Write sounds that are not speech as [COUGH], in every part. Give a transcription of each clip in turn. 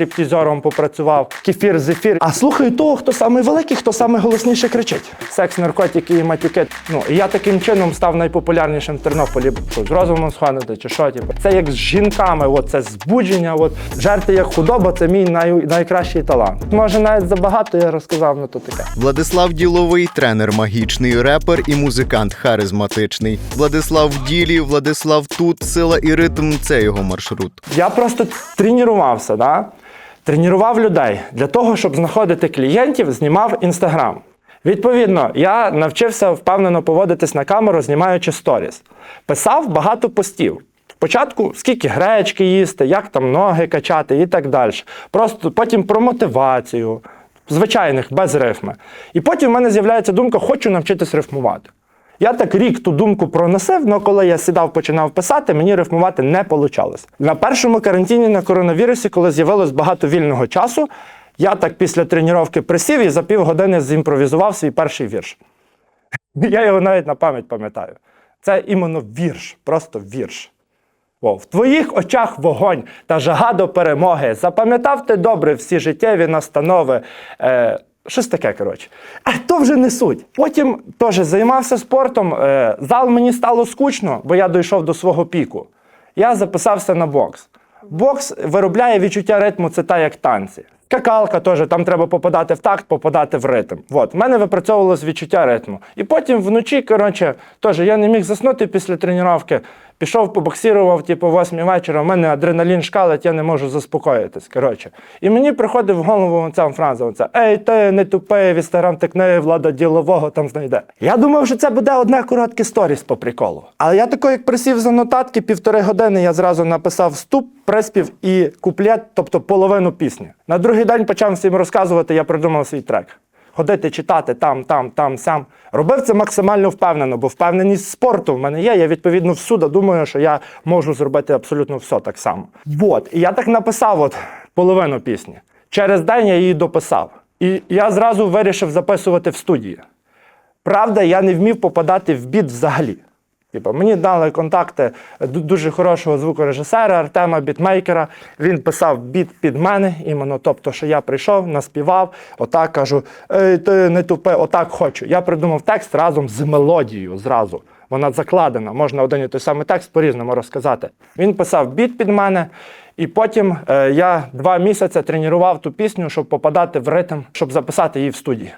стриптізером попрацював, кефір, зефір. А слухаю того, хто самий великий, хто самий голосніше кричить. Секс, наркотики і матюки. Ну і я таким чином став найпопулярнішим в Тернополі. З розумом схванити чи що? Типу. Це як з жінками, от це збудження. От жерти як худоба, це мій най, найкращий талант. Може, навіть забагато я розказав, ну то таке. Владислав Діловий, тренер магічний, репер і музикант харизматичний. Владислав в ділі, Владислав тут, сила і ритм це його маршрут. Я просто тренувався, да? Тренував людей для того, щоб знаходити клієнтів, знімав інстаграм. Відповідно, я навчився впевнено поводитись на камеру, знімаючи сторіс. Писав багато постів. Спочатку скільки гречки їсти, як там ноги качати і так далі. Просто потім про мотивацію, звичайних, без рифми. І потім в мене з'являється думка, хочу навчитись рифмувати. Я так рік ту думку проносив, але коли я сідав, починав писати, мені рифмувати не вийшло. На першому карантині на коронавірусі, коли з'явилось багато вільного часу, я так після тренування присів і за півгодини зімпровізував свій перший вірш. [LAUGHS] Я його навіть на пам'ять пам'ятаю. Це іменно вірш, просто вірш. О, в твоїх очах вогонь та жага до перемоги. Запам'ятав ти добре всі життєві настанови. Е, щось таке, коротше. А то вже не суть. Потім теж займався спортом. Е, зал мені стало скучно, бо я дійшов до свого піку. Я записався на бокс. Бокс виробляє відчуття ритму, це так, як танці. Какалка теж, там треба попадати в такт, попадати в ритм. От, в мене випрацьовувалось відчуття ритму. І потім вночі, коротше, теж я не міг заснути після тренування. Пішов, побоксірував, типу, 8 вечора, в мене адреналін шкалить, я не можу заспокоїтись. Коротше. І мені приходить в голову ця фраза: оця, Ей, ти не тупий, в інстаграм влада ділового там знайде. Я думав, що це буде одне коротке сторіс по приколу. Але я тако, як присів за нотатки, півтори години я зразу написав вступ, приспів і куплет, тобто половину пісні. На другий день почав всім розказувати, я придумав свій трек. Ходити, читати там, там, там, сям. Робив це максимально впевнено, бо впевненість спорту в мене є. Я відповідно всюди думаю, що я можу зробити абсолютно все так само. Вот. І я так написав от половину пісні. Через день я її дописав. І я зразу вирішив записувати в студії. Правда, я не вмів попадати в біт взагалі. Типа, мені дали контакти дуже хорошого звукорежисера Артема бітмейкера. Він писав біт під мене, іменно, тобто, що я прийшов, наспівав, отак кажу: Ей, ти не тупе, отак хочу. Я придумав текст разом з мелодією зразу. Вона закладена, можна один і той самий текст по-різному розказати. Він писав біт під мене, і потім е, я два місяці тренував ту пісню, щоб попадати в ритм, щоб записати її в студії.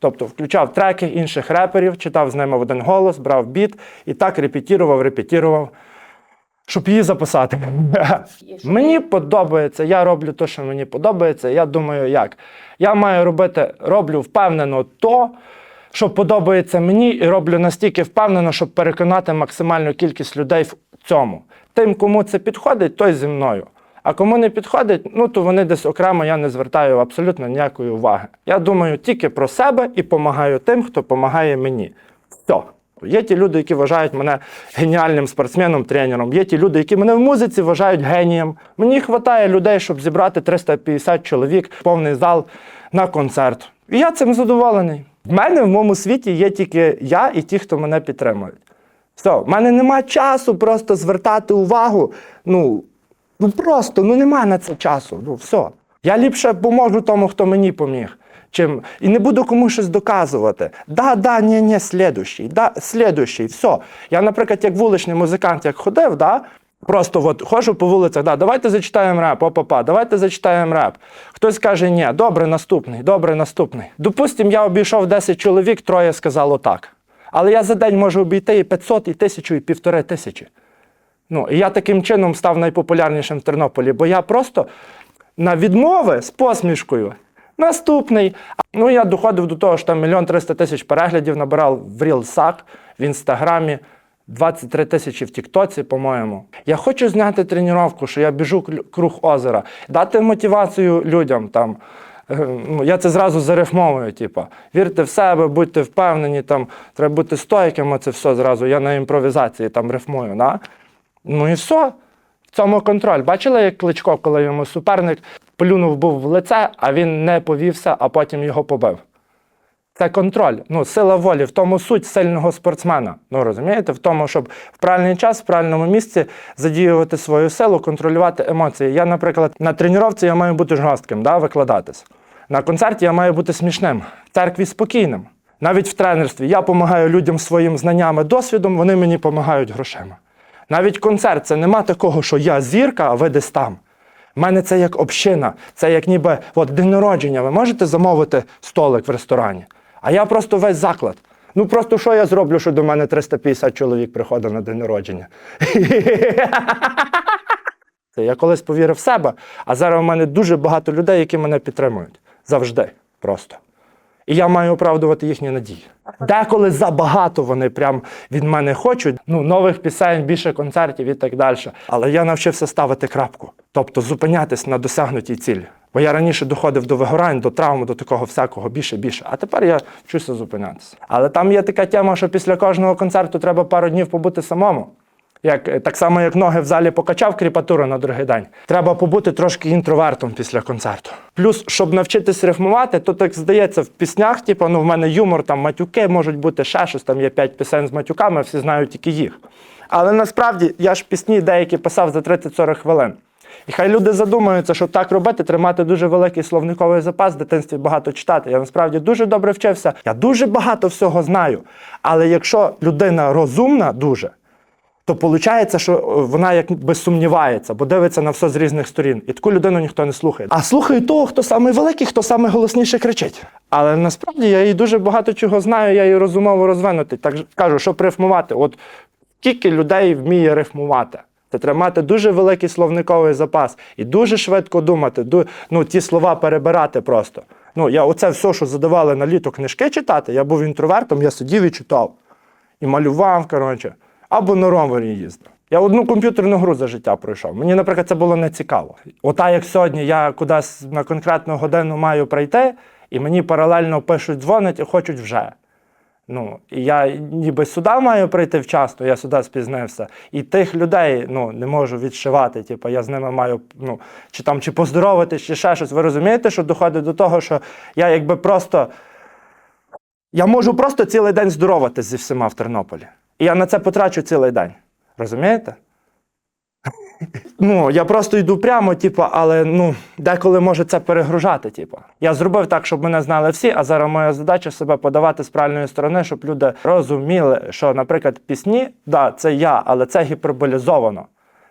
Тобто включав треки інших реперів, читав з ними в один голос, брав біт і так репетірував, репетірував, щоб її записати. [LAUGHS] мені подобається, я роблю те, що мені подобається. Я думаю, як? Я маю робити, роблю впевнено то, що подобається мені, і роблю настільки впевнено, щоб переконати максимальну кількість людей в цьому. Тим, кому це підходить, той зі мною. А кому не підходить, ну то вони десь окремо я не звертаю абсолютно ніякої уваги. Я думаю тільки про себе і допомагаю тим, хто допомагає мені. Все. Є ті люди, які вважають мене геніальним спортсменом, тренером. Є ті люди, які мене в музиці вважають генієм. Мені вистачає людей, щоб зібрати 350 чоловік, повний зал на концерт. І я цим задоволений. В мене в моєму світі є тільки я і ті, хто мене підтримують. Все, в мене нема часу просто звертати увагу. Ну, ну просто ну нема на це часу. Ну все. Я ліпше поможу тому, хто мені поміг. Чим і не буду комусь щось доказувати. Да, да, ні, ні, слідущий, да, слідущий, все. Я, наприклад, як вуличний музикант, як ходив, да, просто от ходжу по вулицях, да, давайте зачитаємо реп, опа-па, давайте зачитаємо реп. Хтось каже, ні, добре, наступний, добре, наступний. Допустим, я обійшов 10 чоловік, троє сказало так. Але я за день можу обійти і 500, і 1000, і півтори тисячі. Ну, і я таким чином став найпопулярнішим в Тернополі, бо я просто на відмови з посмішкою. Наступний. Ну, я доходив до того, що там мільйон триста тисяч переглядів набирав в Рілсак, в інстаграмі, 23 тисячі в Тіктоці, по-моєму. Я хочу зняти тренування, що я біжу круг озера, дати мотивацію людям там. Е, Ну, я це зразу зарифмовую, типу. Вірте в себе, будьте впевнені, там, треба бути стойкими, це все зразу. Я на імпровізації там рифмую. Да? Ну і все. В цьому контроль. Бачили, як Кличко, коли йому суперник плюнув був в лице, а він не повівся, а потім його побив. Це контроль. Ну, сила волі, в тому суть сильного спортсмена. Ну розумієте, в тому, щоб в правильний час, в правильному місці задіювати свою силу, контролювати емоції. Я, наприклад, на тренувці я маю бути жорстким, да, викладатись. На концерті я маю бути смішним, в церкві спокійним. Навіть в тренерстві я допомагаю людям своїм знаннями, досвідом, вони мені допомагають грошима. Навіть концерт це нема такого, що я зірка, а ви десь там. У мене це як община, це як ніби от, день народження. Ви можете замовити столик в ресторані, а я просто весь заклад. Ну просто що я зроблю, що до мене 350 чоловік приходить на день народження? [LAUGHS] Я колись повірив в себе, а зараз у мене дуже багато людей, які мене підтримують. Завжди просто. І я маю оправдувати їхні надії. Деколи забагато вони прям від мене хочуть. Ну, нових пісень, більше концертів і так далі. Але я навчився ставити крапку, тобто зупинятись на досягнутій цілі. Бо я раніше доходив до вигорань, до травм, до такого всякого більше більше. А тепер я вчуся зупинятися. Але там є така тема, що після кожного концерту треба пару днів побути самому. Як, е, так само, як ноги в залі покачав кріпатуру на другий день. Треба побути трошки інтровертом після концерту. Плюс, щоб навчитись рифмувати, то так здається, в піснях, типу, ну, в мене юмор, там матюки можуть бути ще щось, там є п'ять пісень з матюками, всі знають тільки їх. Але насправді я ж пісні деякі писав за 30-40 хвилин. І хай люди задумаються, що так робити, тримати дуже великий словниковий запас, в дитинстві багато читати. Я насправді дуже добре вчився. Я дуже багато всього знаю. Але якщо людина розумна дуже, то виходить, що е, вона якби сумнівається, бо дивиться на все з різних сторін. І таку людину ніхто не слухає. А слухає того, хто самий великий, хто саме голосніше кричить. Але насправді я їй дуже багато чого знаю, я її розумово розвинутий. Так кажу, що рифмувати. От скільки людей вміє рифмувати. Це треба мати дуже великий словниковий запас і дуже швидко думати, ду- ну, ті слова перебирати просто. Ну, я оце все, що задавали на літо книжки читати, я був інтровертом, я сидів і читав. І малював, коротше, або на ровері їздив. Я одну комп'ютерну гру за життя пройшов. Мені, наприклад, це було не цікаво. Ота, як сьогодні я кудись на конкретну годину маю прийти, і мені паралельно пишуть, дзвонять і хочуть вже. Ну, і я ніби сюди маю прийти вчасно, я сюди спізнився. І тих людей ну, не можу відшивати. Типу, я з ними маю, ну, чи там чи поздороватись, чи ще щось. Ви розумієте, що доходить до того, що я якби просто. Я можу просто цілий день здороватись зі всіма в Тернополі. І я на це потрачу цілий день. Розумієте? [LAUGHS] Ну, я просто йду прямо, типу, але ну, деколи може це перегружати. Типу. Я зробив так, щоб мене знали всі, а зараз моя задача себе подавати з правильної сторони, щоб люди розуміли, що, наприклад, пісні, да, це я, але це гіперболізовано.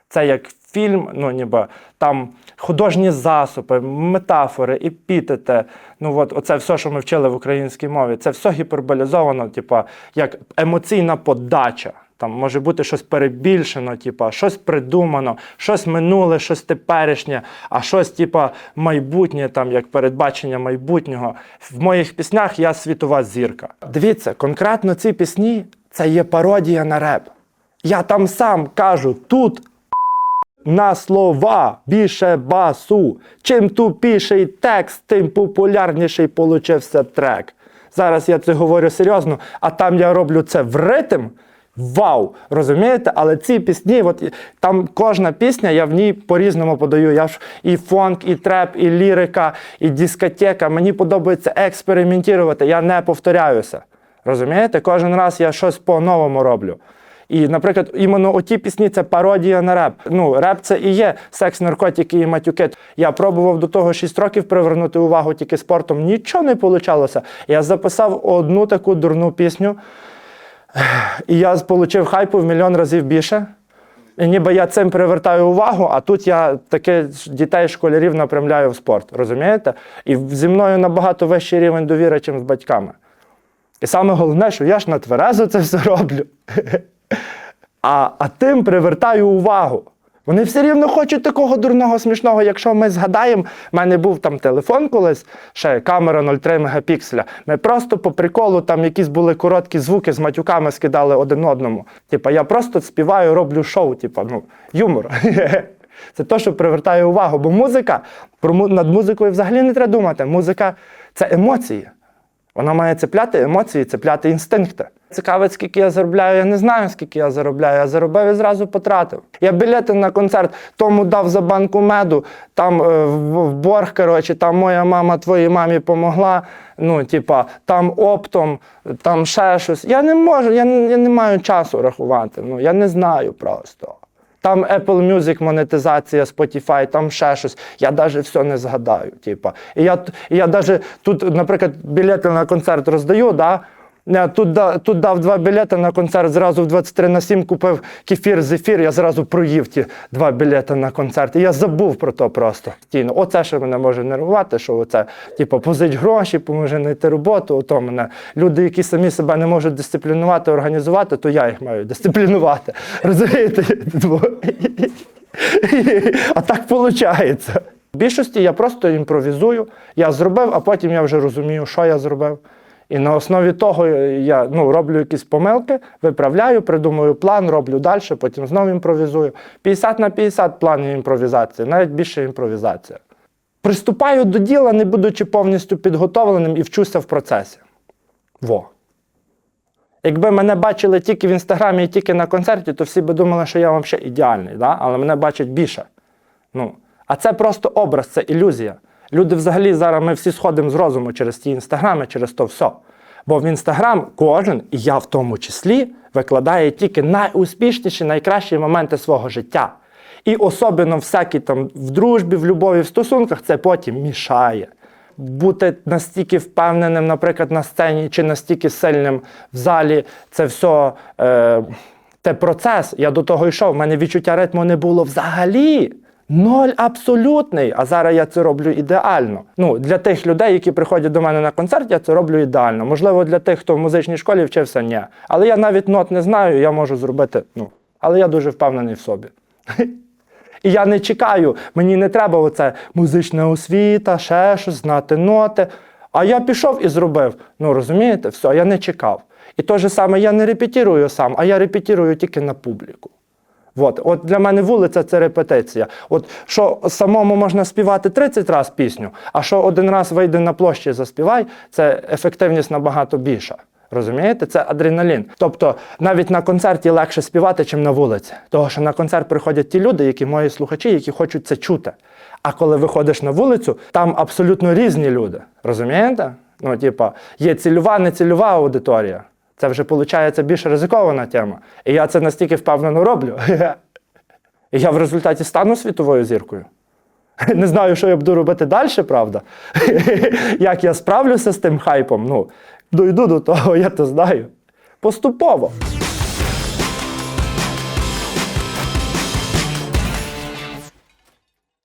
Це як фільм, ну ніби там художні засоби, метафори, епітети. Ну от оце все, що ми вчили в українській мові, це все гіперболізовано, типу, як емоційна подача. Там може бути щось перебільшено, типу, щось придумано, щось минуле, щось теперішнє, а щось, типу, майбутнє, там як передбачення майбутнього. В моїх піснях я світова зірка. Дивіться, конкретно ці пісні це є пародія на реп. Я там сам кажу, тут на слова більше басу. Чим тупіший текст, тим популярніший получився трек. Зараз я це говорю серйозно, а там я роблю це в ритм. Вау! Розумієте? Але ці пісні, от там кожна пісня, я в ній по-різному подаю. Я ж і фонк, і треп, і лірика, і дискотека. Мені подобається експериментувати, я не повторяюся. Розумієте? Кожен раз я щось по-новому роблю. І, наприклад, іменно оті пісні це пародія на реп. Ну, реп це і є секс, наркотики і матюки. Я пробував до того 6 років привернути увагу тільки спортом. Нічого не вийшло. Я записав одну таку дурну пісню, і я отримав хайпу в мільйон разів більше. І ніби я цим привертаю увагу, а тут я таки дітей, школярів направляю в спорт. Розумієте? І зі мною набагато вищий рівень довіри, ніж з батьками. І саме головне, що я ж на тверезо це все роблю. [LAUGHS] А, а тим привертаю увагу. Вони все рівно хочуть такого дурного смішного. Якщо ми згадаємо, в мене був там телефон колись, ще камера 0,3 мегапікселя. Ми просто по приколу там якісь були короткі звуки з матюками скидали один одному. Типа я просто співаю, роблю шоу, типа, ну, юмор. [LAUGHS] Це те, що привертає увагу. Бо музика, над музикою взагалі не треба думати. Музика це емоції. Вона має цепляти емоції, цепляти інстинкти. Цікавить, скільки я заробляю, я не знаю, скільки я заробляю. Я заробив і зразу потратив. Я білети на концерт тому дав за банку меду, там е, в, борг, коротше, там моя мама твоїй мамі помогла. Ну, типа, там оптом, там ще щось. Я не можу, я не, я не маю часу рахувати. Ну, я не знаю просто. Там Apple Music, монетизація, Spotify, там ще щось. Я навіть все не згадаю. Типа. І я, я навіть тут, наприклад, білети на концерт роздаю, да? Я Тут, тут дав два білети на концерт, зразу в 23 на 7 купив кефір, зефір, я зразу проїв ті два білети на концерт. І я забув про то просто. Тіно. Оце, що мене може нервувати, що оце, типу, позич гроші, поможе знайти роботу. Ото мене. Люди, які самі себе не можуть дисциплінувати, організувати, то я їх маю дисциплінувати. Розумієте? [LAUGHS] А так виходить. В більшості я просто імпровізую. Я зробив, а потім я вже розумію, що я зробив. І на основі того я ну, роблю якісь помилки, виправляю, придумую план, роблю далі, потім знову імпровізую. 50 на 50 план і імпровізація, навіть більше імпровізація. Приступаю до діла, не будучи повністю підготовленим і вчуся в процесі. Во. Якби мене бачили тільки в інстаграмі і тільки на концерті, то всі би думали, що я взагалі ідеальний, да? але мене бачать більше. Ну, а це просто образ, це ілюзія. Люди взагалі зараз ми всі сходимо з розуму через ті інстаграми, через то все. Бо в інстаграм кожен, і я в тому числі, викладає тільки найуспішніші, найкращі моменти свого життя. І особливо всякі там в дружбі, в любові, в стосунках це потім мішає. Бути настільки впевненим, наприклад, на сцені чи настільки сильним в залі, це все е, те процес. Я до того йшов. У мене відчуття ритму не було взагалі. Ноль абсолютний. А зараз я це роблю ідеально. Ну, для тих людей, які приходять до мене на концерт, я це роблю ідеально. Можливо, для тих, хто в музичній школі вчився, ні. Але я навіть нот не знаю, я можу зробити. Ну, але я дуже впевнений в собі. [LAUGHS] І я не чекаю, мені не треба оце музична освіта, ще щось, знати ноти. А я пішов і зробив. Ну розумієте, все, я не чекав. І те ж саме я не репетирую сам, а я репетирую тільки на публіку. От, от для мене вулиця це репетиція. От що самому можна співати 30 разів пісню, а що один раз вийде на площі і заспівай, це ефективність набагато більша. Розумієте, це адреналін. Тобто навіть на концерті легше співати, ніж на вулиці. Тому що на концерт приходять ті люди, які мої слухачі, які хочуть це чути. А коли виходиш на вулицю, там абсолютно різні люди. Розумієте? Ну, типа, є цільова, нецільова аудиторія. Це вже виходить більш ризикована тема. І я це настільки впевнено роблю. [LAUGHS] І я в результаті стану світовою зіркою. [LAUGHS] Не знаю, що я буду робити далі, правда. [LAUGHS] Як я справлюся з тим хайпом, ну, дойду до того, я то знаю. Поступово.